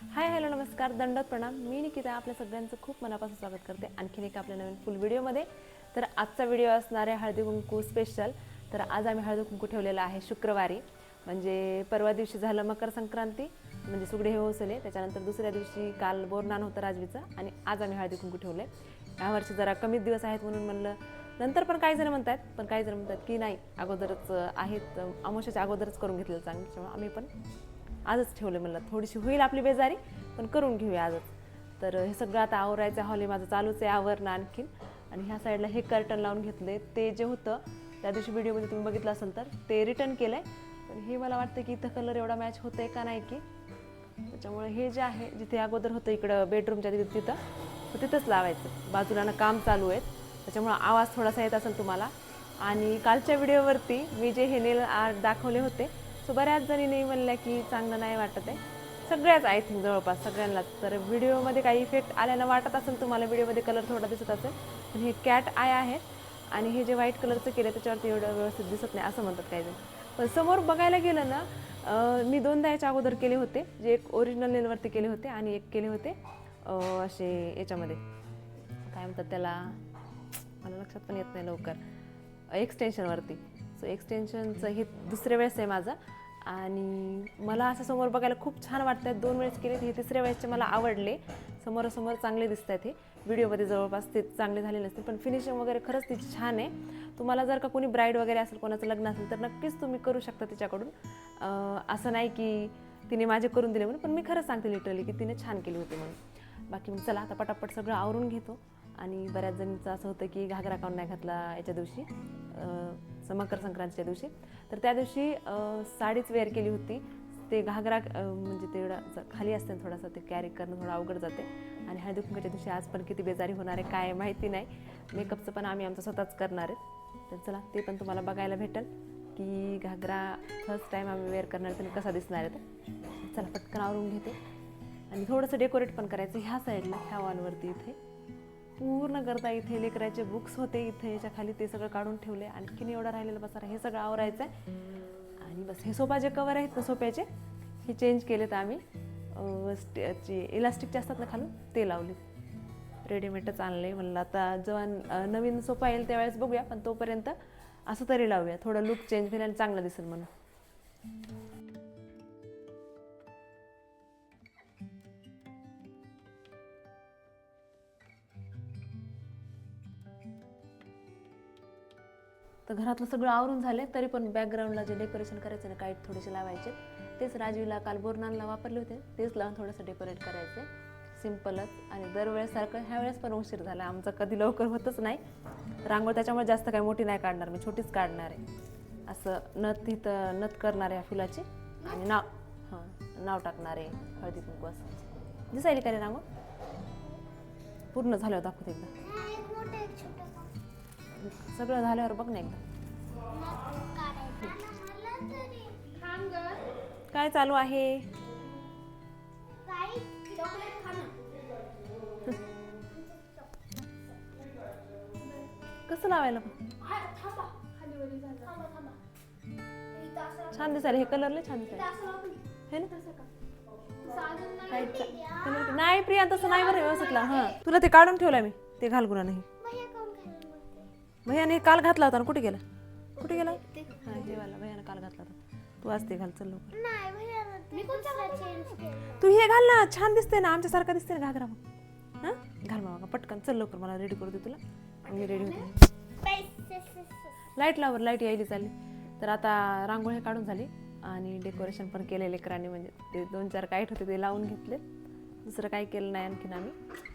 Hi hello नमस्कार. दंडत प्रणाम. मी निकिता. आपल्या सगळ्यांचं खूप मनापासून स्वागत करते. आणखीन एक आपल्या नवीन फुल व्हिडिओमध्ये तर आजचा व्हिडिओ असणार आहे हळदी कुंकू स्पेशल तर आज आम्ही हळदी कुंकू ठेवलेला आहे शुक्रवारी. म्हणजे परवा दिवशी झालं मकर संक्रांती म्हणजे सुगडे हे होसले त्याच्यानंतर दुसऱ्या दिवशी काल बोरनान होतं राजवीचं आणि आज आम्ही हळदी कुंकू ठेवले ह्या वर्षी जरा कमीच दिवस आहेत म्हणून म्हणलं. नंतर पण काही जण म्हणतात पण काही जण म्हणतात की नाही अगोदरच आहेत. अमोशाच्या अगोदरच करून घेतलेलं चांगलं. त्यामुळे आम्ही पण आजच ठेवलं म्हणलं. थोडीशी होईल आपली बेजारी पण करून घेऊया आजच. तर हे सगळं आता आवरायचं हॉल माझं चालूच आहे आवरणं आणखीन. आणि ह्या साईडला हे कर्टन लावून घेतले ते जे होतं त्या दिवशी व्हिडिओमध्ये तुम्ही बघितलं असेल तर ते रिटर्न केलं आहे पण हे मला वाटतं की इथं कलर एवढा मॅच होतंय का नाही की? त्याच्यामुळे हे जे आहे जिथे अगोदर होतं इकडं बेडरूमच्या तिथे तिथं तर तिथंच लावायचं. बाजूला ना काम चालू आहेत. त्याच्यामुळं आवाज थोडासा येत असेल तुम्हाला. आणि कालच्या व्हिडिओवरती मी जे हे नेल आर्ट दाखवले होते सो बऱ्याच जणींनी म्हणल्या की चांगलं नाही वाटत आहे. सगळ्याच आय थिंक जवळपास सगळ्यांनाच. तर व्हिडिओमध्ये काही इफेक्ट आल्यानं वाटत असेल तुम्हाला व्हिडिओमध्ये कलर थोडा दिसत असेल पण हे कॅट आय आहे आणि हे जे व्हाईट कलरचं केलं त्याच्यावरती एवढं व्यवस्थित दिसत नाही असं म्हणतात काही जण. पण समोर बघायला गेलं ना मी दोनदा याच्या अगोदर केले होते. जे एक ओरिजिनल नेलवरती केले होते आणि एक केले होते असे याच्यामध्ये. काय म्हणतात त्याला? मला लक्षात पण येत नाही लवकर. एक्सटेन्शनवरती सो एक्सटेन्शनचं हे दुसऱ्या वेळेस आहे माझं. आणि मला असं समोर बघायला खूप छान वाटतं आहेत दोन वेळेस केले हे तिसऱ्या वेळेसचे मला आवडले. समोरासमोर चांगले दिसत आहेत हे. व्हिडिओमध्ये जवळपास ते चांगले झाले नसतील पण फिनिशिंग वगैरे खरंच तिची छान आहे. तुम्हाला जर का कोणी ब्राईड वगैरे असेल कोणाचं लग्न असेल तर नक्कीच तुम्ही करू शकता तिच्याकडून. असं नाही की तिने माझे करून दिले म्हणून पण मी खरंच सांगते लिटरली की तिने छान केली होती म्हणून. बाकी मग चला आता पटापट सगळं आवरून घेतो. आणि बऱ्याच जणींचं असं होतं की घागरा काऊन नाही घातला याच्या दिवशी. असं मकर संक्रांतीच्या दिवशी. तर त्या दिवशी साडीच वेअर केली होती. ते घागरा म्हणजे तेवढा खाली असते थोडासा ते कॅरी करणं थोडं अवघड जाते. आणि हळदी कुंकाच्या दिवशी आज पण किती बेजारी होणार आहे काय माहिती नाही. मेकअपचं पण आम्ही आमचं स्वतःच करणार आहेत तर चला ते पण तुम्हाला बघायला भेटेल की घागरा फर्स्ट टाईम आम्ही वेअर करणार तर कसा दिसणार आहे तर. चला पटकन आवरून घेते. आणि थोडंसं डेकोरेट पण करायचं ह्या साईडला ह्या वॉलवरती इथे. पूर्ण करता इथे लेकराचे बुक्स होते इथे याच्या खाली ते सगळं काढून ठेवले. आणखीन एवढं राहिलेलं बसारा हे सगळं आवरायचं आहे आणि बस हे सोफा जे कवर आहेत ना सोप्याचे हे चेंज केलेत आम्ही. अं, स्टे- इलास्टिकचे असतात ना खालून ते लावले. रेडीमेडच आणले म्हणलं आता जेव्हा नवीन सोफा येईल त्यावेळेस बघूया पण तोपर्यंत असं तरी लावूया. थोडं लुक चेंज होईल आणि चांगलं दिसेल म्हणून. तर घरातलं सगळं आवरून झाले तरी पण बॅकग्राऊंडला जे डेकोरेशन करायचं ना काईट थोडेसे लावायचे. तेच राजवीला काल बोरनानला वापरले होते तेच लावून थोडंसं डेकोरेट करायचे सिम्पलच आणि दरवेळेसारखं ह्या वेळेस पण उशीर झाला. आमचा कधी लवकर होतच नाही. रांगोळ त्याच्यामुळे जास्त काही मोठी नाही काढणार मी छोटीच काढणार आहे. असं नथ तिथं नथ करणार आहे फुलाची. आणि नाव हां नाव टाकणार आहे हळदी कुंकू असं. दिसायली का रे रांगोळ? पूर्ण झालं दाखवते एकदा. सगळं झाल्यावर बघ ना एकदा. काय चालू आहे? कसं लावायला? छान दिसायला. हे कलरले छान दिसायला. ना? नाही प्रिया तसं नाही बरं व्यवस्थितला हां. तुला ते काढून ठेवलं मी. ते घाल नाही भैयाने काल घातला होता ना कुठे गेला? कुठे गेला? हा वाला भैयाने काल घातला होता. तू आज ते घाल चल लवकर. मी कोणता चेंज केला? तू हे घाल ना छान दिसते ना आमच्यासारखा दिसते ना घागरा मग हां? घाल मग पटकन चल लवकर मला रेडी करू दे तुला. मी रेडी होते. लाइट लावर लाइट यायली चालली. तर आता रांगोळी काढून झाली आणि डेकोरेशन पण केले लेकरांनी म्हणजे ते दोन चार काईट होते ते लावून घेतले. दुसरं काही केलं नाही आणखीन आम्ही.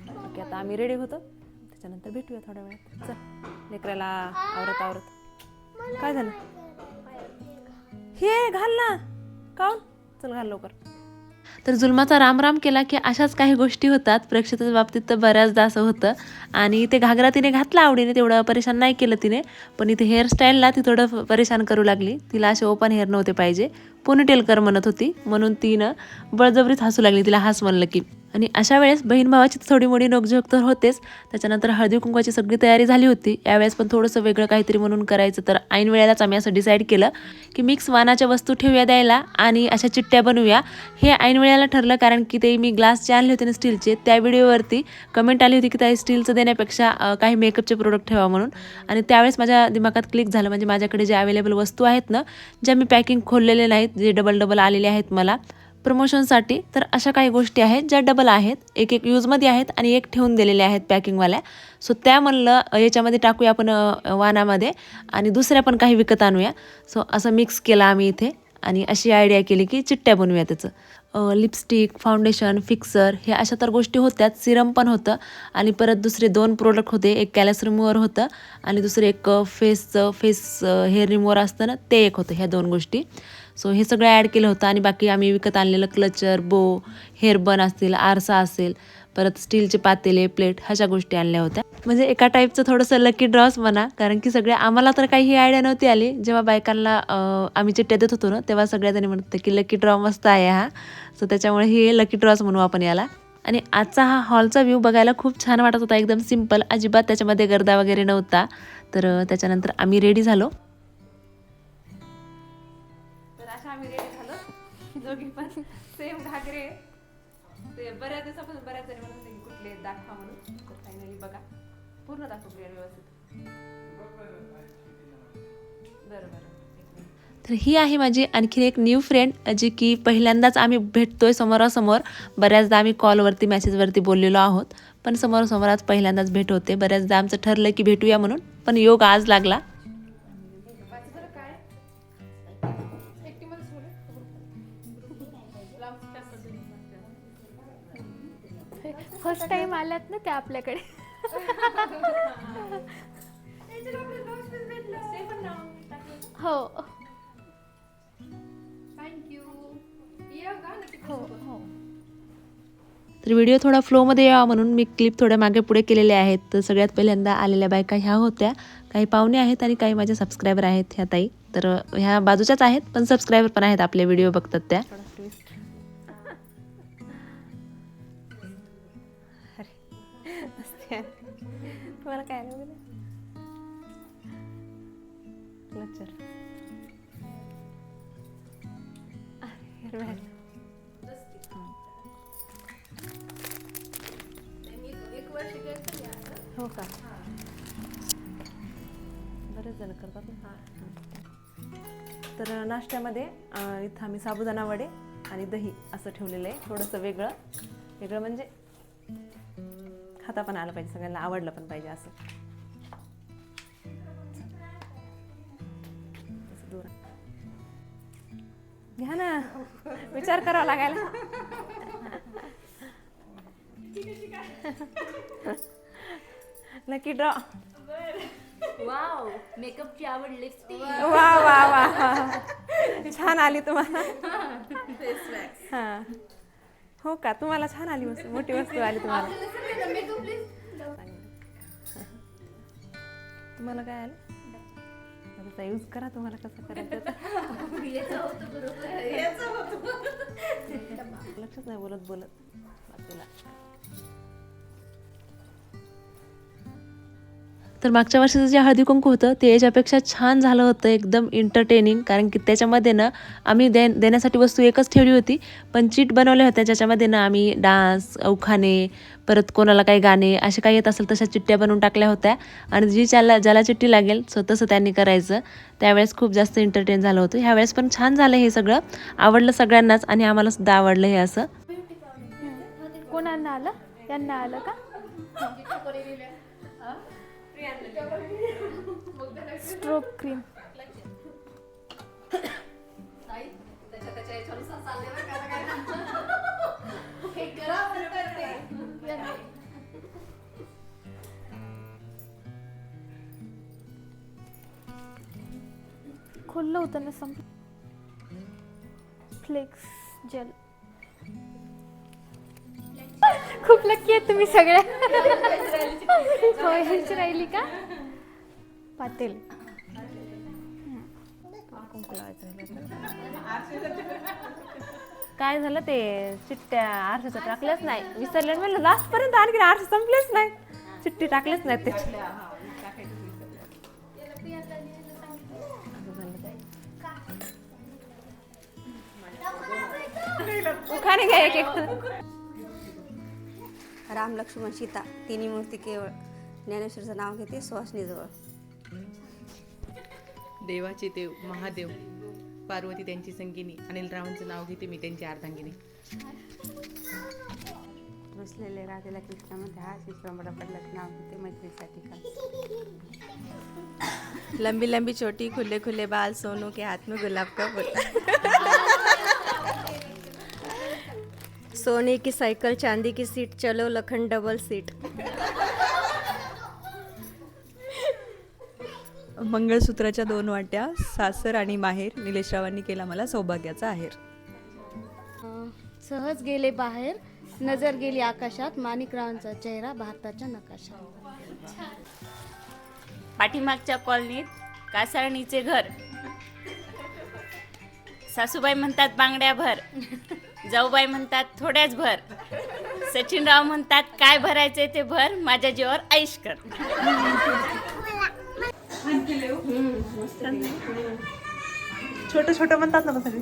बाकी आता आम्ही रेडी होतो. त्याच्यानंतर भेटूया थोड्या वेळात. चल लेकराला आवरत आवरत. काय झालं? हे घाल ना. काऊन? चल घाल लवकर. तर जुलमाचा रामराम केला की अशाच काही गोष्टी होतात. प्रेक्षकाच्या बाबतीत तर बऱ्याचदा असं होतं. आणि ते घागरा तिने घातला आवडीने तेवढं परेशान नाही केलं तिने. पण इथे हेअरस्टाईलला ती थोडं परेशान करू लागली. तिला असे ओपन हेअर नव्हते पाहिजे. पोनीटेल कर म्हणत होती. म्हणून तिनं बळजबरीत हसू लागली. तिला हस म्हणलं की आणि अशा वेळेस बहीण भावाची थोडी मोठी नोकझोक तर होतेच. त्याच्यानंतर हळदी कुंकवाची सगळी तयारी झाली होती. यावेळेस पण थोडंसं वेगळं काहीतरी म्हणून करायचं. तर ऐन वेळेलाच आम्ही असं डिसाईड केलं की मिक्स वानाच्या वस्तू ठेवूया द्यायला आणि अशा चिट्ट्या बनवूया. हे ऐन वेळेला ठरलं कारण की ते मी ग्लास जे आणले होते ना स्टीलचे त्या व्हिडिओवरती कमेंट आली होती की त्या स्टीलचं देण्यापेक्षा काही मेकअपचे प्रोडक्ट ठेवा म्हणून. आणि त्यावेळेस माझ्या दिमागात क्लिक झालं. म्हणजे माझ्याकडे जे अवेलेबल वस्तू आहेत ना ज्या मी पॅकिंग खोललेले नाहीत जे डबल डबल आलेले आहेत मला प्रमोशनसाठी तर अशा काही गोष्टी आहेत ज्या डबल आहेत. एक एक यूजमध्ये आहेत आणि एक ठेवून दिलेल्या आहेत पॅकिंगवाल्या सो त्या म्हणलं याच्यामध्ये टाकूया आपण वानामध्ये आणि दुसऱ्या पण काही विकत आणूया. सो असं मिक्स केलं आम्ही इथे. आणि अशी आयडिया केली की चिट्ट्या बनवूया त्याचं. लिपस्टिक फाउंडेशन फिक्सर हे अशा तर गोष्टी होत्याच सिरम पण होतं. आणि परत दुसरे दोन प्रोडक्ट होते. एक कॅलस रिमूव्हर होतं आणि दुसरं एक फेसचं फेस हेअर रिमूव्हर असतं ना ते एक होतं ह्या दोन गोष्टी. सो हे सगळं ॲड केलं होतं आणि बाकी आम्ही विकत आणलेलं क्लचर बो हेअर बन असतील आरसा असेल परत स्टीलचे पातेले प्लेट अशा गोष्टी आणल्या होत्या. म्हणजे एका टाईपचं थोडंसं लकी ड्रॉस म्हणा कारण की सगळे आम्हाला तर काही ही आयडिया नव्हती आली. जेव्हा बायकांना आम्ही चिट्ट्या देत होतो ना तेव्हा सगळ्या जणी म्हणते की लकी ड्रॉ मस्त आहे हा. सो त्याच्यामुळे हे लकी ड्रॉस म्हणू आपण याला. आणि आजचा हा हॉलचा व्ह्यू बघायला खूप छान वाटत होता. एकदम सिंपल अजिबात त्याच्यामध्ये गर्दा वगैरे नव्हता. तर त्याच्यानंतर आम्ही रेडी झालो. तर अशा आम्ही रेडी झालो. दोघी पण सेम घागरे. ते बऱ्याच दिवसापासून पूर्ण दाखव व्यवस्थित बरं बरं. तर ही आहे माझी आणखीन एक न्यू फ्रेंड जी की पहिल्यांदाच आम्ही भेटतोय समोरासमोर. बऱ्याचदा आम्ही कॉलवरती मेसेजवरती बोललेलो आहोत पण समोरासमोर आज पहिल्यांदाच भेट होते. बऱ्याचदा आमचं ठरलं की भेटूया म्हणून पण योग आज लागला. फर्स्ट टाइम आल्यात ना त्या आपल्याकडे? हो. हो हो. तर व्हिडिओ थोडा फ्लोमध्ये यावा म्हणून मी क्लिप थोड्या मागे पुढे केलेल्या आहेत. तर सगळ्यात पहिल्यांदा आलेल्या बायका ह्या होत्या. काही पाहुणे आहेत आणि काही माझे सबस्क्रायबर आहेत ह्या ताई. तर ह्या बाजूच्याच आहेत पण सबस्क्रायबर पण आहेत आपले व्हिडिओ बघतात त्या. तुम्हाला काय लेक्चर हो का बरेच जण करतात तर नाश्त्यामध्ये इथं आम्ही साबुदाणा वडे आणि दही असं ठेवलेलं आहे. थोडंसं वेगळं. वेगळं म्हणजे खाता पण आलं पाहिजे सगळ्यांना आवडलं पण पाहिजे असं. घ्या ना विचार करावा लागायला. लकी ड्रॉ वाव मेकअपची आवड लिपस्टिक वा वा वा. छान आली तुम्हाला. हा. हो का? तुम्हाला छान आली वस्तू मोठी वस्तू आली तुम्हाला. तुम्हाला काय आलं? त्याचा यूज करा तुम्हाला कसं करायचं. लक्षच नाही बोलत बोलत. बाजूला तर मागच्या वर्षीचं जे हळदी कुंकू होतं ते याच्यापेक्षा छान झालं होतं एकदम इंटरटेनिंग कारण की त्याच्यामध्ये ना आम्ही दे देण्यासाठी वस्तू एकच ठेवली होती पण चीट बनवल्या होत्या ज्याच्यामध्ये ना आम्ही डान्स उखाणे परत कोणाला काही गाणे असे काही येत असेल तशा चिठ्ठ्या बनवून टाकल्या होत्या. आणि जी ज्याला ज्याला चिठ्ठी लागेल सो तसं त्यांनी करायचं. त्यावेळेस खूप जास्त एंटरटेन झालं होतं. ह्यावेळेस पण छान झालं हे सगळं. आवडलं सगळ्यांनाच आणि आम्हाला सुद्धा आवडलं हे असं. कोणाला आलं? यांना आलं का? स्ट्रोक क्रीम खुल्लं होतं ना संप फ्लेक्स जेल खूप लकी आहेत तुम्ही सगळ्या. हो राहिली का? पातेल काय झालं ते? चिट्ट्या आरशाचं टाकल्याच नाही. विसरल्या म्हणलं लास्ट पर्यंत आणखी आरसे संपलेच नाही. चिठ्ठी टाकलेच नाही त्याची उखाणे काय एक एक राम लक्ष्मण सीता तिन्ही मूर्ती केवळ ज्ञानेश्वरचं नाव घेते सुहासनीजवळ. देवाचे देव महादेव पार्वती त्यांची संगिनी अनिल रावांचं नाव घेते मी त्यांची अर्धांगिनी. बसलेले राधेला कृष्णामध्ये हा शिशवांबडा पडला नाव घेते मैत्रीसाठी का लंबी लंबी चोटी खुले खुले बाल सोनू के हाथ में गुलाब का फूल. सोने की साइकिल चांदी की सीट चलो लखन डबल सीट। मंगळसूत्राच्या दोन वाट्या सासर आणि माहेर निलेशरावांनी केला मला सौभाग्याचा आहेर. सहज गेले बाहेर नजर गेली आकाशात माणिकरावांचा चेहरा भारताच्या नकाशात. पाठीमागच्या कॉलनीत कासारणीचे घर. सासूबाई म्हणतात बांगड्या भर जाऊबाई म्हणतात थोड्याच भर. सचिनराव म्हणतात काय भरायचे ते भर माझ्या जीवावर ऐश कर. छोटं छोटं म्हणतात ना सगळे.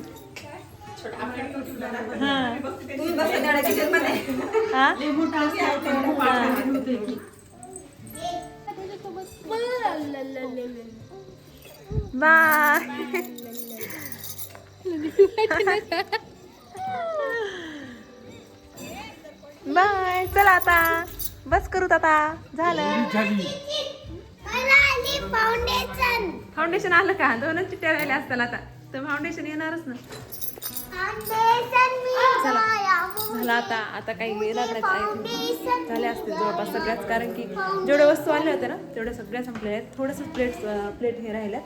बाय. बाय चला आता. बस करूत आता. झालं. फाउंडेशन आलं का? दोनच चिठ्ठ्या राहिल्या असताना आता. तर फाउंडेशन येणारच ना. झालं आता. आता काही येणार नाही झाले असतील जवळपास सगळ्याच. कारण की जेवढ्या वस्तू आल्या होत्या ना तेवढ्या सगळ्या संपल्या आहेत. थोडंसं प्लेट प्लेट हे राहिल्या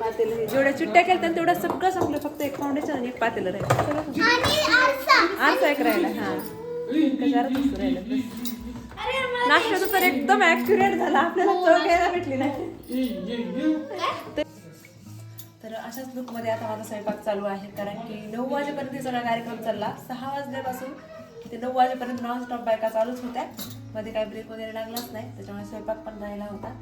पातेलं हे. जेवढ्या चिट्ट्या केल्या होत्या तेवढ्या सगळं संपलं. फक्त एक फाउंडेशन आणि एक पातेलं राहिलं. आरसा एक राहिला हा. नाश्त्याचं तर एकदम ऍक्युरेट झाला. आपल्याला चव घ्यायला भेटली नाही. तर अशाच लुकमध्ये आता माझा स्वयंपाक चालू आहे. कारण की नऊ वाजेपर्यंत हे सगळा कार्यक्रम चालला. सहा वाजल्यापासून ते नऊ वाजेपर्यंत नॉन स्टॉप बायका चालूच होत्या. मध्ये काही ब्रेक वगैरे लागलाच नाही. त्याच्यामुळे स्वयंपाक पण राहिला होता.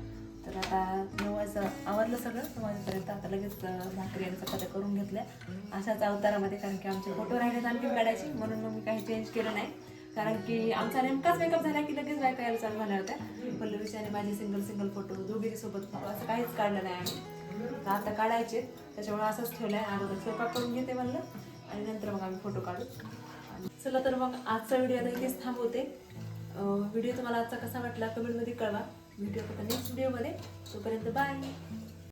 तर आता नऊ वाजता आवरलं सगळं. नऊ वाजेपर्यंत आता लगेच भाकरी आणि चपात्या करून घेतल्या. अशाच अवतारामध्ये कारण की आमचे फोटो राहिले आणखी काढायचे. म्हणून मग मी काही चेंज केलं नाही. कारण की आमचा नेमकाच मेकअप झाला की लगेच बायका यायला चालू झाल्या होत्या. पल्लवीचे आणि माझे सिंगल सिंगल फोटो दोघीसोबत फोटो असं काहीच काढलं नाही आम्ही. आता काढायचे. त्याच्यामुळे असंच ठेवलं आहे अगोदर स्वयंपाक करून घेते म्हणलं. आणि नंतर मग आम्ही फोटो काढू. चला तर मग आजचा व्हिडिओ आता इथेच थांबवते. व्हिडिओ तुम्हाला आजचा कसा वाटला कमेंटमध्ये कळवा. व्हिडिओ फक्त नेक्स्ट व्हिडिओमध्ये तोपर्यंत बाय